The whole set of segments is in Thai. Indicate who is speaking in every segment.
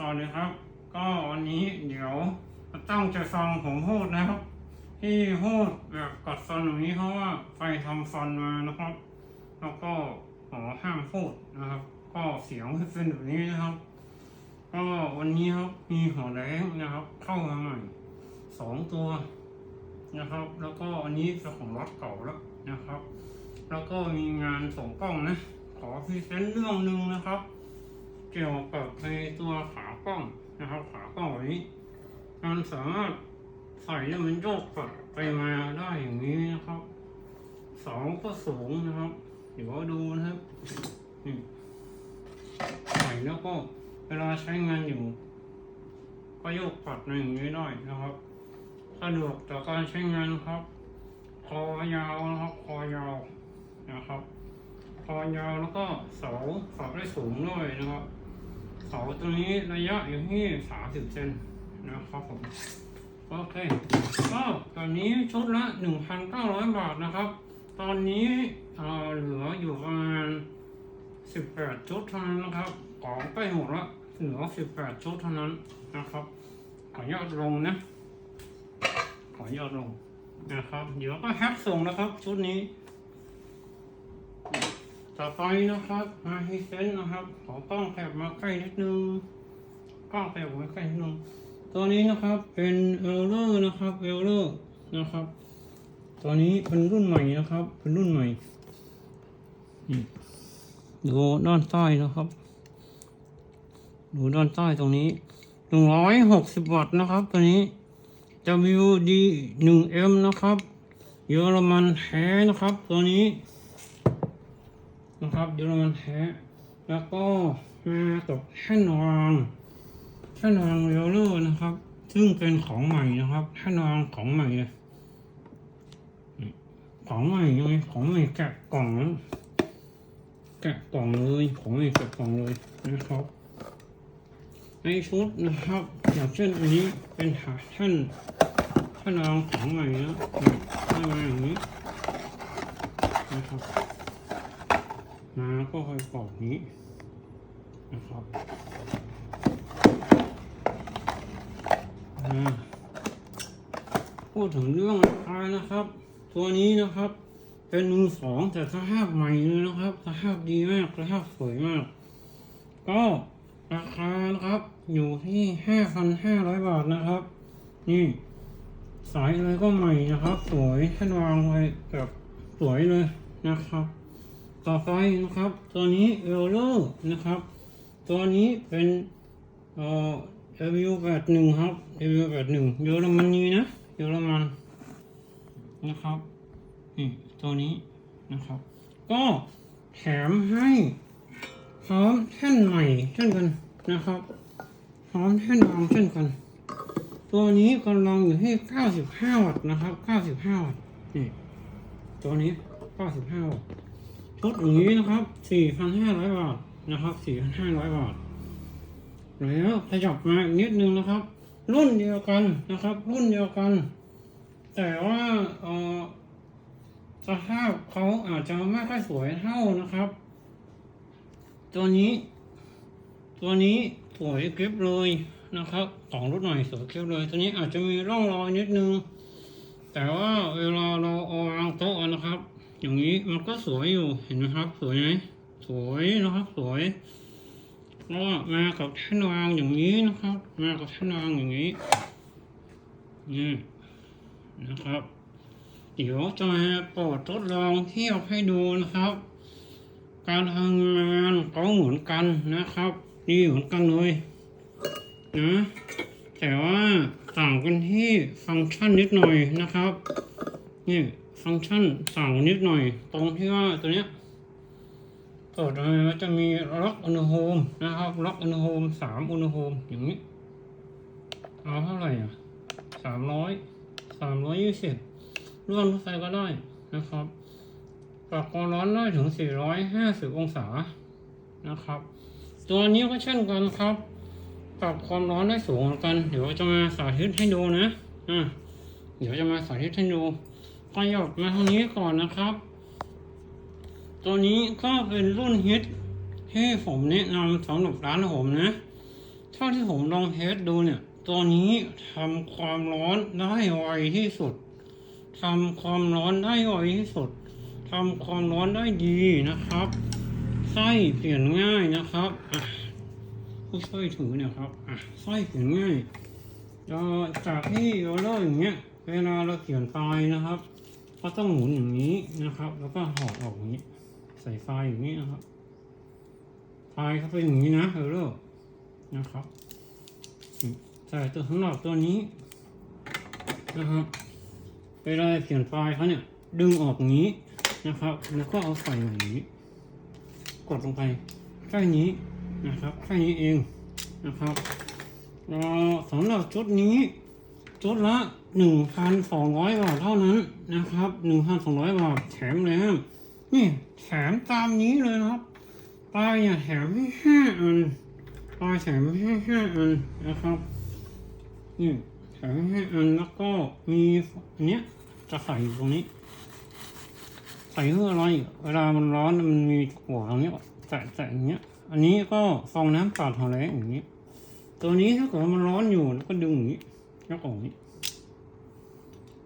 Speaker 1: สวัสดีครับ ก็วันนี้เดี๋ยวต้องจะฟังผมพูดนะครับ ที่พูดแบบกัดฟันอย่างนี้เพราะว่าไปทำฟันมานะครับ แล้วก็ขอห้ามพูดนะครับ ก็เสียงเป็นแบบนี้นะครับ ก็วันนี้ครับมีหัวแดงนะครับ เข้ามาใหม่สองตัวนะครับ แล้วก็อันนี้เป็นของรถเก่าแล้วนะครับ แล้วก็มีงานส่งกล้องนะ ขอพรีเซนต์เรื่องหนึ่งนะครับ เกี่ยวกับในตัวขา กล้องนะครับขากล้องแบนี้มันสามารถใส่แล้วมันโยกกดไปมาได้อย่างนี้นะครับเสองก็สูงนะครับเดี๋ยวดูนะครับใส่แล้วก็เวลาใช้งานอยู่ ก็โยกปัดในอย่างนี้ได้นะครับสะดวกต่อการใช้งานครับ คอยาวนะครับคอยาวนะครับ คอยาวแล้วก็เสาฝักได้สูงด้วยนะครับ เสาตัวนี้ระยะอยู่ที่สามสิบเซนนะครับผมโอเคก็ตอนนี้ชุดละหนึ่งพันเก้าร้อยบาทนะครับ ตอนนี้เออเหลืออยู่ประมาณสิบแปดชุดเท่านั้นนะครับของใกล้หมดละเหลือสิบแปดชุดเท่านั้นนะครับ ขอยอดลงนะ ขอยอดลงนะครับ เดี๋ยวก็แฮปส่งนะครับ ชุดนี้ ต่อไปนะครับมาให้เซนนะครับ ขอกล้องแคบมาใกล้นิดนึงกล้องแคบมาใกล้นิดนึงตัวนี้นะครับเป็นเอลเลอร์นะครับเอลเลอร์นะครับ ตัวนี้เป็นรุ่นใหม่นะครับ เป็นรุ่นใหม่ดูด้านใต้นะครับ ดูด้านใต้ตรงนี้หนึ่งร้อยหกสิบวัตต์นะครับ ตัวนี้ WD หนึ่ง M นะครับ เยอรมันแท้นะครับ ตัวนี้ นะครับเยอรมันแท้แล้วก็มาตกแท่นวางแท่นวางเรลเลอร์นะครับ ซึ่งเป็นของใหม่นะครับแท่นวางของใหม่เลยของใหม่ยังไงของใหม่แกะกล่องแกะกล่องเลยของใหม่แกะกล่องเลยนะครับในชุดนะครับอย่างเช่นอันนี้เป็นหาท่นแท่นวางของใหม่นะนี่ให้มาอย่างนี้นะครับ ก็ค่อยปอกนี้นะครับพูดถึงเรื่องราคานะครับ ตัวนี้นะครับ เป็นมือสองแต่สภาพใหม่เลยนะครับสภาพดีมากสภาพสวยมาก ก็ราคานะครับอยู่ที่ห้าพันห้าร้อยบาทนะครับ นี่ สายอะไรก็ใหม่นะครับ สวยท่านวางไว้แบบสวยเลยนะครับ ต่อไปนะครับตัวนี้เอลโลนะครับ ตัวนี้เป็นเอ่อ W81 ครับ W81 เยอรมนีนะเยอรมันนะครับนี่ตัวนี้นะครับ ก็แถมให้พร้อมแท่นใหม่เช่นกันนะครับพร้อมแท่นวางเช่นกัน ตัวนี้กำลังอยู่ที่ 95 วัตต์นะครับ 95 วัตต์นี่ตัวนี้ 95 วัตต์ ชุดอย่างนี้นะครับ 4,500 บาทนะครับ 4,500 บาท แล้วขยับมาอีกนิดนึงนะครับ รุ่นเดียวกันนะครับ รุ่นเดียวกัน แต่ว่าเออสภาพเขาอาจจะไม่ค่อยสวยเท่านะครับ ตัวนี้ ตัวนี้สวยกริบเลยนะครับของรุ่นหม่สวยกริบเลย ตัวนี้อาจจะมีร่องรอยนิดนึง แต่ว่าเวลาเราเอาวางโต๊ะนะครับ อย่างนี้มันก็สวยอยู่ เห็นไหมครับ สวยไหมสวยนะครับ สวยแล้วก็มากับแท่นวางอย่างนี้นะครับ มากับแท่นวางอย่างนี้ นี่นะครับ เดี๋ยวจะมาปรดทดลองเทียบให้ดูนะครับ การทำงานก็เหมือนกันนะครับนี่เหมือนกันเลยนะแต่ว่าต่างกันที่ฟังก์ชันนิดหน่อยนะครับ นี่ ฟังก์ชันต่างนิดหน่อย ตรงที่ว่าตัวเนี้ยเปิดมาแล้วจะมีล็อกอุณหภูมินะครับล็อกอุณหภูมิสามอุณหภูมิอย่างนี้เอาเท่าไหร่อะสามร้อยสามร้อยยี่สิบร่วมไฟก็ได้นะครับ ปรับความร้อนได้ถึงสี่ร้อยห้าสิบองศานะครับ ตัวนี้ก็เช่นกันครับ ปรับความร้อนได้สูงเหมือนกัน เดี๋ยวจะมาสาธิตให้ดูนะอะเดี๋ยวจะมาสาธิตให้ดู ขยับมาทางนี้ก่อนนะครับ ตัวนี้ก็เป็นรุ่นฮิตที่ผมแนะนำสำหรับร้านผมนะ เท่าที่ผมลองเทสดูเนี่ย ตัวนี้ทำความร้อนได้ไวที่สุดทำความร้อนได้ไวที่สุดทำความร้อนได้ดีนะครับไส้เปลี่ยนง่ายนะครับอะผู้ช่วยถือเนี่ยครับอะไส้เปลี่ยนง่ายเอ่อจากที่เราเล่าอย่างเงี้ยเวลาเราเขียนไฟนะครับ ก็ต้องหมุนอย่างนี้นะครับ แล้วก็หอกออกอย่างนี้ ใส่ไฟอย่างนี้นะครับไฟเขาเป็นอย่างนี้นะเออนะครับอืมแต่ตัวสำหรับตัวนี้ นะครับเวลาเขียนไฟเขาเนี่ย ดึงออกอย่างนี้นะครับ แล้วก็เอาใส่อย่างนี้ กดลงไปแค่นี้นะครับแค่นี้เองนะครับเอ่อสำหรับชุดนี้ชุดละ หนึ่งพันสองร้อยบาทเท่านั้นนะครับหนึ่งพันสองร้อยบาทแถมแล้วนี่แถมตามนี้เลยนะครับปลายเนี่ยแถมให้ห้าอันปลายแถมให้ห้าอันนะครับนี่แถมให้ห้าอันแล้วก็มีอันเนี้ยจะใส่อยู่ตรงนี้ ใส่เพื่ออะไรเวลามันร้อนมันมีหัวอย่างเงี้ยแตะแตะอย่างเงี้ย อันนี้ก็ฟองน้ำปาดหอแรงอย่างเงี้ยตัวนี้ถ้าเกิดมันร้อนอยู่แล้วก็ดึงอย่างนี้แล้วก็อย่างนี้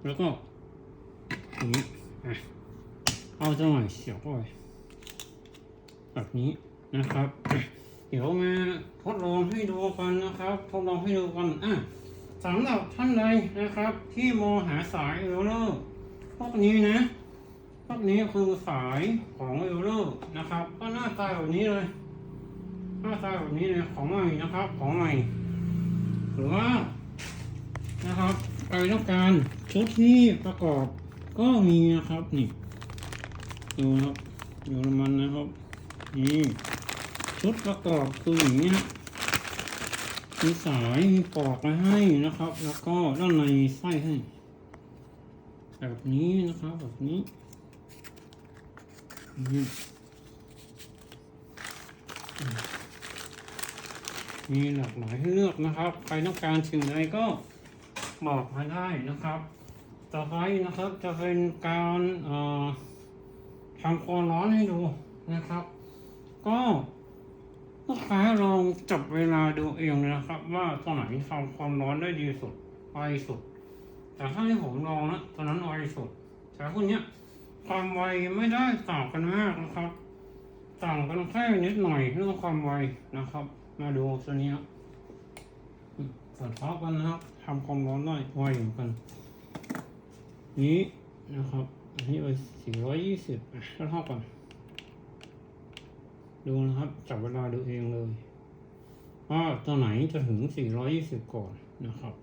Speaker 1: แล้วก็อย่างนี้อะเอาจังหน่อยเสียบเข้าไปแบบนี้นะครับ เดี๋ยวมาทดลองให้ดูกันนะครับทดลองให้ดูกันอะสำหรับท่านใดนะครับ ที่มองหาสายเอลเลอร์พวกนี้นะพวกนี้คือสายของเอลเลอร์นะครับ ก็หน้าตาแบบนี้เลยหน้าตาแบบนี้เลยของใหม่นะครับ ของใหม่หรือว่านะครับ ใครต้องการชุดที่ประกอบก็มีนะครับนี่ดูครับอยู่น้ำมันนะครับนี่ชุดประกอบคืออย่างนี้มีสายมีปลอกมาให้นะครับ แล้วก็ด้านในมีไส้ให้แบบนี้นะครับแบบนี้นี่มีหลากหลายให้เลือกนะครับ ใครต้องการสิ่งใดก็ บอกมาได้นะครับ ต่อไปนะครับจะเป็นการทำความร้อนให้ดูนะครับ ก็ลูกค้าลองจับเวลาดูเองนะครับ ว่าตัวไหนทำความร้อนได้ดีสุดไวสุด แต่ถ้าที่ผมลองนะตอนนั้นไวสุดแต่พวกเนี้ยความไวไม่ได้ต่างกันมากนะครับ ต่างกันแค่นิดหน่อยเรื่องความไวนะครับ มาดูตัวนี้ ปิดท็อปกันนะครับทำความร้อนได้ไวเหมือนกัน นี้นะครับอันนี้ไปสี่ร้อยยี่สิบเท่ากันดูนะครับจับเวลาดูเองเลยว่าตัวไหนจะถึงสี่ร้อยยี่สิบก่อนนะครับ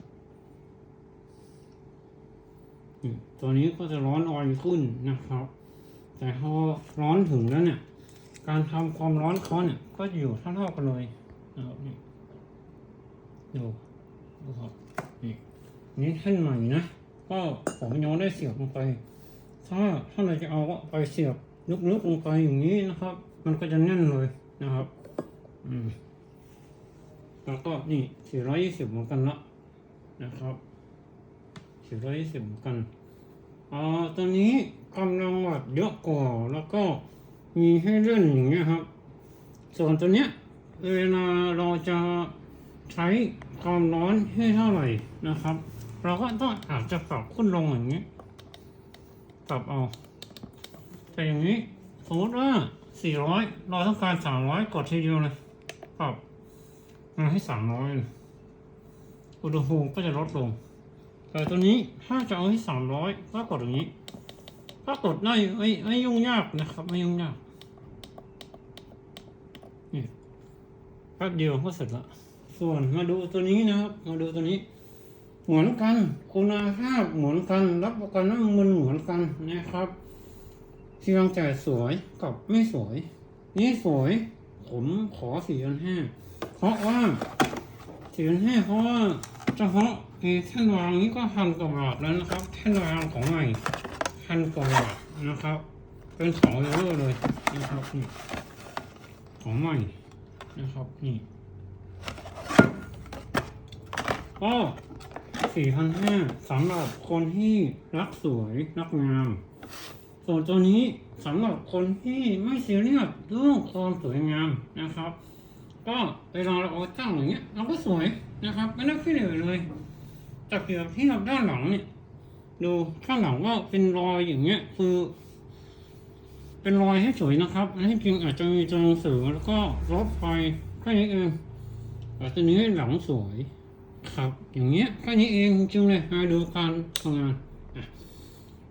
Speaker 1: ตัวนี้ก็จะร้อนอ่อยขึ้นนะครับ แต่พอร้อนถึงแล้วเนี่ย การทำความร้อนเขาเนี่ย ก็อยู่เท่าๆกันเลยนะครับ นี่ดูดูครับนี่นี่แท่นใหม่นะก็ผมยังได้เสียบลงไป ถ้าถ้าเราจะเอาไปเสียบลึกๆลงไปอย่างนี้นะครับ มันก็จะแน่นเลยนะครับ อืมแล้วก็นี่สี่ร้อยยี่สิบเหมือนกันละนะครับสี่ร้อยยี่สิบเหมือนกันอ่าตัวนี้กำลังวัดเยอะกว่าแล้วก็มีให้เล่นอย่างเงี้ยครับ ส่วนตัวเนี้ยเวลาเราจะ ใช้ความร้อนให้เท่าไหร่นะครับ เราก็ต้องอาจจะปรับขึ้นลงอย่างนี้ปรับเอาแต่อย่างนี้สมมติว่า 400 เราต้องการ 300 กดทีเดียวเลยปรับมาให้ 300เลยอุณหภูมิก็จะลดลง แต่ตัวนี้ถ้าจะเอาให้ 300 ก็กดอย่างนี้ ก็กดได้ไม่ไม่ยุ่งยากนะครับ ไม่ยุ่งยากนี่แป๊บเดียวก็เสร็จละ ส่วนมาดูตัวนี้นะครับ มาดูตัวนี้ เหมือนกัน คุณภาพเหมือนกัน รับประกันว่ามันเหมือนกันนะครับเพียงแต่สวยกับไม่สวย นี่สวย ผมขอสี่พันห้าเพราะว่าสี่พันห้าเพราะว่าเฉพาะไอ้แท่นวางนี้ก็พันกว่าบาทแล้วนะครับ แท่นวางของใหม่พันกว่าบาทนะครับ เป็นสองเลเวอร์เลยนะครับนี่ของใหม่นะครับนี่ ก็สี่พันห้าสำหรับคนที่รักสวยรักงาม ส่วนตัวนี้สำหรับคนที่ไม่ซีเรียสเรื่องความสวยงามนะครับ ก็เวลาเราเอาตั้งอย่างเงี้ยเราก็สวยนะครับ ไม่ต้องขี้เหร่เลยแต่เปรียบเทียบด้านหลังเนี่ยดูข้างหลังก็เป็นรอยอย่างเงี้ย คือ เป็นรอยให้สวยนะครับอันที่จริงอาจจะมีตัวหนังสือแล้วก็ลบไปแค่นี้เองแต่ตัวนี้หลังสวย ครับ อย่างเงี้ยแค่นี้เองจริงเลยมาดูการทำงาน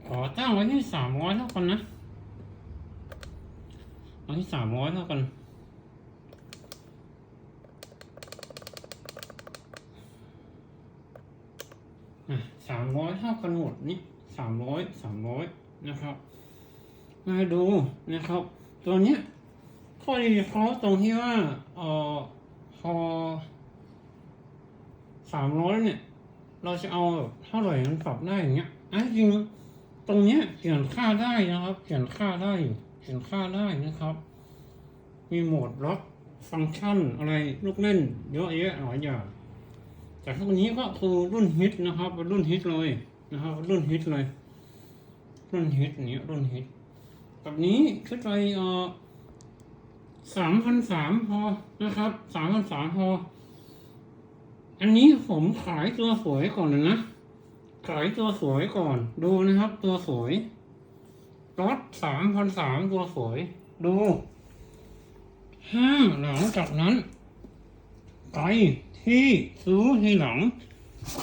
Speaker 1: ขอตั้งไว้ที่สามร้อยเท่ากันนะเอาที่สามร้อยเท่ากันสามร้อยเท่ากันหมดนี่สามร้อยสามร้อยนะครับ มาดูนะครับ ตัวเนี้ยข้อดีเขาตรงที่ว่าเอ่อพอ สามร้อยเนี่ย เราจะเอาเท่าไหร่มันปรับได้อย่างเงี้ยอะจริงตรงเนี้ยเปลี่ยนค่าได้นะครับเปลี่ยนค่าได้อยู่เปลี่ยนค่าได้นะครับ มีโหมดล็อกฟังก์ชันอะไรลูกเล่นเยอะแยะหลายอย่างแต่พวกนี้ก็คือรุ่นฮิตนะครับเป็นรุ่นฮิตเลยนะครับ รุ่นฮิตเลย รุ่นฮิตเนี้ยรุ่นฮิตแบบนี้ขึ้นไปเออสามพันสามพอนะครับสามพันสามพอ อันนี้ผมขายตัวสวยก่อนเลยนะ ขายตัวสวยก่อน ดูนะครับ ตัวสวยรถสามพันสามตัวสวย ดูห้าหลังจากนั้นไปที่ซื้อทีหลัง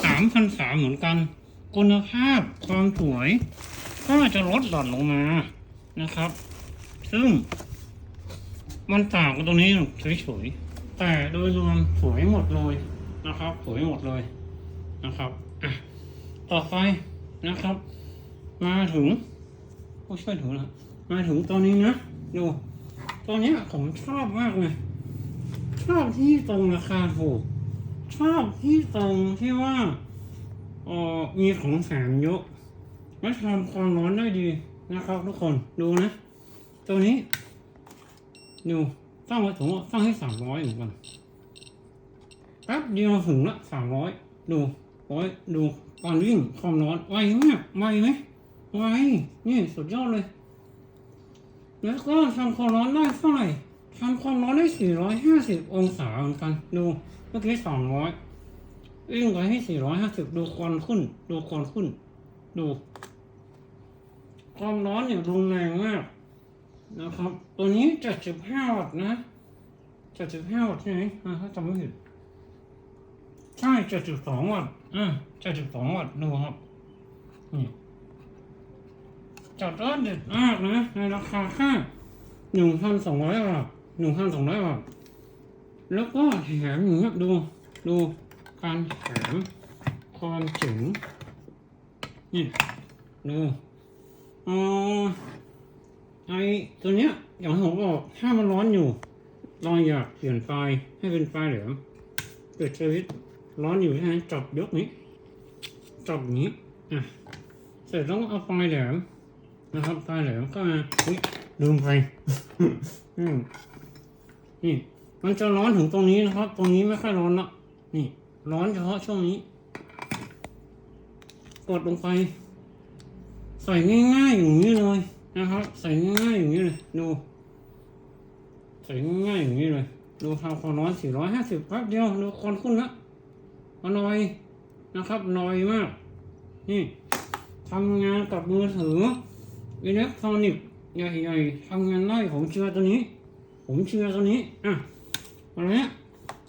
Speaker 1: สามพันสามเหมือนกัน คุณภาพความสวย ก็จะลดหลั่นลงมานะครับ ซึ่ง มันต่างกันตรงนี้เฉยๆแต่โดยรวมสวยหมดเลย นะครับสวยหมดเลยนะครับอะต่อไปนะครับ มาถึงโอ้ช่วยถึงแล้วมาถึงตัวนี้นะดูตัวเนี้ผมชอบมากเลยชอบที่ตรงราคาถูกชอบที่ตรงที่ว่าเออมีของแถมเยอะและทำความร้อนได้ดีนะครับทุกคนดูนะ ตัวนี้ ดูตั้งไว้ถึงว่าตั้งให้สามร้อยเหมือนกัน แป๊บเดียวถึงละสามร้อยดูโอ้ยดูก่อนวิ่งความร้อนไวมากไวไหมไวนี่สุดยอดเลย แล้วก็ทำความร้อนได้เท่าไหร่ทำความร้อนได้450อยห้าสิบองศาเหมือนกัน ดูเมื่อกี้200วิ่งไปให้450ดูควันขึ้น ดูควันขึ้น ดูความร้อนเนี่ยรุนแรงมากนะครับ ตัวนี้75วัตต์นะ75วัตต์ใช่ไหมถ้าจำไม่ผิด ใช่72วัตต์อ่า72วัตต์ดูครับ นี่จัดยอดเด็ดมากนะในราคาแค่หนึ่งพันสองร้อยบาทหนึ่งพันสองร้อยบาทแล้วก็แถมอย่างเงี้ยดูดูการแถมความเจ๋งนี่ดูเอ๋อไอตัวเนี้ยอย่างที่ผมบอกถ้ามันร้อนอยู่เราอยากเปลี่ยนไฟให้เป็นไฟเหลืองเปิดสวิตช์ ร้อนอยู่ใช่ไหมจับยกนี้จับนี้อะเสร็จแล้วก็เอาไฟแหลมนะครับไฟแหลมก็มาอุ๊ยลืมไปอืมนี่ มันจะร้อนถึงตรงนี้นะครับ ตรงนี้ไม่ค่อยร้อนละนี่ ร้อนเฉพาะช่วงนี้ กดลงไป ใส่ง่ายๆอย่างนี้เลยนะครับ ใส่ง่ายๆอย่างนี้เลยดูใส่ง่ายๆอย่างนี้เลยดูทำความร้อน450แป๊บเดียวดูคนขึ้นละ มันน้อยนะครับน้อยมาก นี่ทำงานกับมือถืออิเล็กทรอนิกส์ใหญ่ๆทำงานได้ผมเชื่อตัวนี้ ผมเชื่อตัวนี้อะวันนี้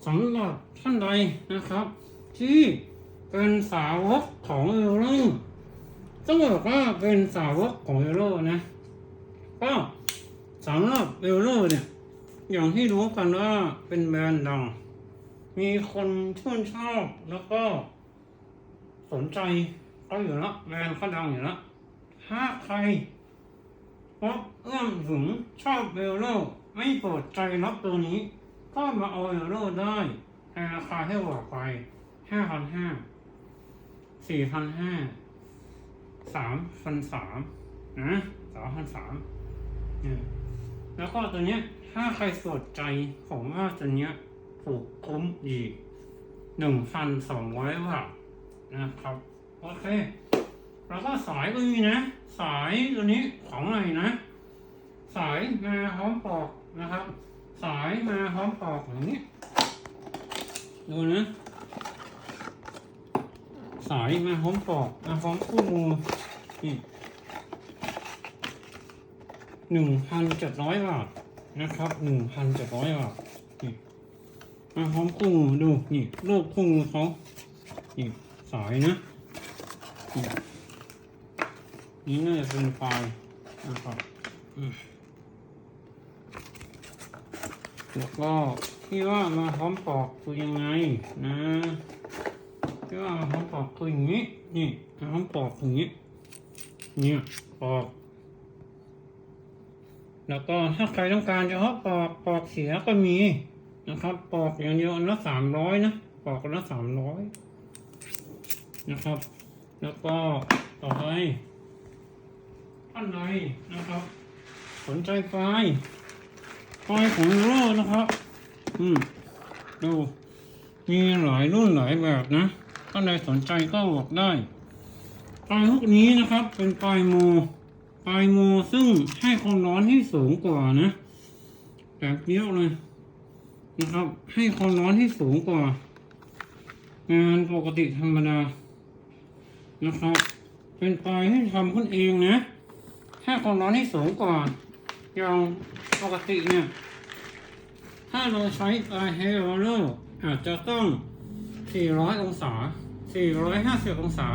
Speaker 1: สำหรับท่านใดนะครับ ที่เป็นสาวกของเอโร่ต้องบอกว่าเป็นสาวกของเอโร่นะ ก็สำหรับเอโร่เนี่ย อย่างที่รู้กันว่าเป็นแบรนด์ดัง มีคนชื่นชอบแล้วก็ สนใจเขาอยู่แล้วแบรนด์เขาดังอยู่แล้วถ้าใครพบเอื้อมถึงชอบเบลโลไม่เปิดใจรับตัวนี้ ก็มาเอาเบลโลได้ในราคาที่บอกไปห้าพันห้าสี่พันห้าสามพันสามนะสามพันสามแล้วก็ตัวเนี้ย ถ้าใครสนใจผมว่าตัวเนี้ย ถูกคุ้มอีกหนึ่งพันสองร้อยบาทนะครับ โอเค แล้วก็สายก็มีนะ สายตัวนี้ของอะไรนะ สายมาพร้อมปลอกนะครับ สายมาพร้อมปลอกอย่างนี้ ดูนะ สายมาพร้อมปลอกมาพร้อมคู่มือนี่หนึ่งพันเจ็ดร้อยบาทนะครับหนึ่งพันเจ็ดร้อยบาท มาพร้อมคู่มือดูนี่รูปคู่มือเขานี่สายนะนี่นี่าจะเป็นไฟล์นะครับแล้วก็ที่ว่ามาพร้อมปอกคือยังไงนะที่ว่ามาพร้อมปอกคืออย่างนี้นี่มาพร้อมปอกอย่างนี้เนี่ยปอกแล้วก็ถ้าใครต้องการเฉพาะปอกปอกเสียก็มี นะครับปอกอย่างเดียวอันละสามร้อยนะปอกละสามร้อยนะครับ แล้วก็ต่อไปท่านใดนะครับ สนใจไฟล์ไฟล์ของโลนะครับ อืมดูมีหลายรุ่นหลายแบบนะท่านใดสนใจก็บอกได้ปลายพวกนี้นะครับ เป็นปลายโมปลายโมซึ่งให้ความร้อนที่สูงกว่านะแบบเดียวเลย นะครับ ให้ความร้อนที่สูงกว่า งานปกติธรรมดา นะครับ เป็นปลายที่ทำขึ้นเองนะให้ความร้อนที่สูงกว่าอย่างปกติเนี่ย ถ้าเราใช้ปลายเฮลโลอาจจะต้อง 400 องศา 450 องศา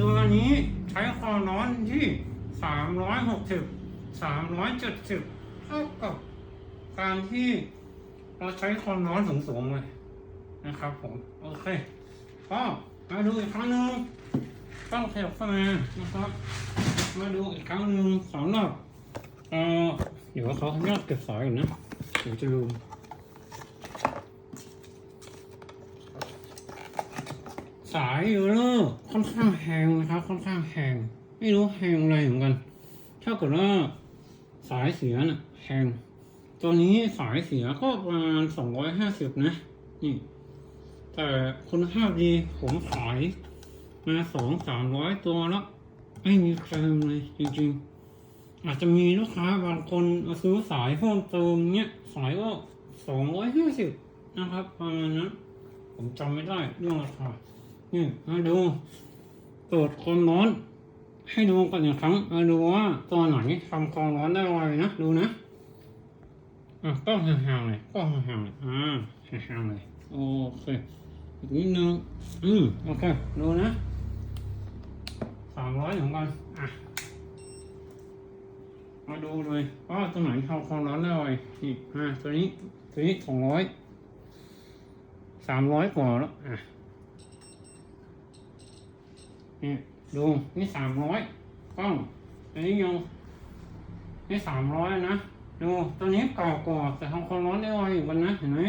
Speaker 1: ตัวนี้ใช้ความร้อนที่ 360 370เท่ากับการที่ เราใช้ความร้อนสูงๆเลยนะครับผม โอเคก็มาดูอีกครั้งหนึ่งต้องขยับเข้ามานะครับ มาดูอีกครั้งหนึ่งสำหรับเออเดี๋ยวเขายอดเก็บสายก่อนนะเดี๋ยวจะลืมสายยูโรค่อนข้างแพงนะครับ ค่อนข้างแพงไม่รู้แพงอะไรเหมือนกัน ถ้าเกิดว่าสายเสียน่ะแพง ตัวนี้สายเสียก็ประมาณสองร้อยห้าสิบนะ นี่ แต่คุณภาพดีผมขายมาสองสามร้อยตัวแล้ว ไม่มีเคลมเลยจริงๆ อาจจะมีลูกค้าบางคนมาซื้อสายเพิ่มเติมเนี้ยสายก็สองร้อยห้าสิบนะครับประมาณนั้นผมจำไม่ได้เรื่องราคานี่มาดูตรวจความร้อน ให้ดูกันอีกครั้งมาดูว่าตัวไหนทำความร้อนได้ไวนะ ดูนะ อะก็ห่างๆเลยก็ห่างๆเลยอ่าห่างๆเลยโอเคอีกนิดนึงอืมโอเคดูนะสามร้อยเหมือนกันอะมาดูเลยว่าตัวไหนทำความร้อนได้ไวนี่อ่าตัวนี้ตัวนี้สองร้อยสามร้อยกว่าแล้วอะนี่ดูนี่สามร้อยกล้องอันนี้ยังนี่สามร้อยนะ ดูตัวนี้เก่ากว่าแต่ทำความร้อนได้ไวอยู่กันนะเห็นไหม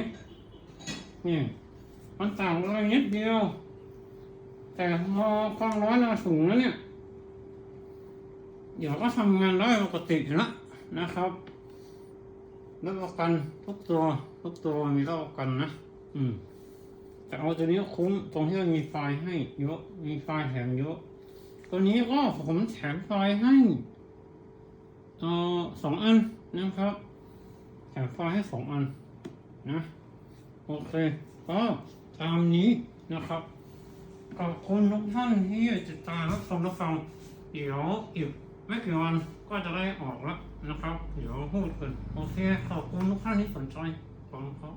Speaker 1: นี่มันต่างกันนิดเดียว แต่พอความร้อนเราสูงแล้วเนี่ย เดี๋ยวก็ทำงานได้ปกติแล้วนะครับรับประกันทุกตัวทุกตัวมีรับประกันนะ อืม แต่เอาตัวนี้คุ้มตรงที่มันมีไฟให้เยอะ มีไฟแถมเยอะ ตัวนี้ก็ผมแถมไฟให้ เอ่อสองอัน นะครับแถมไฟล์ให้สองอันนะโอเคก็ตามนี้นะครับขอบคุณทุกท่านที่ติดตามรับชมรับฟังเดี๋ยวอีกไม่กี่วันก็จะได้ออกแล้วนะครับ เดี๋ยวพูดกันโอเคขอบคุณทุกท่านที่สนใจขอบคุณครับ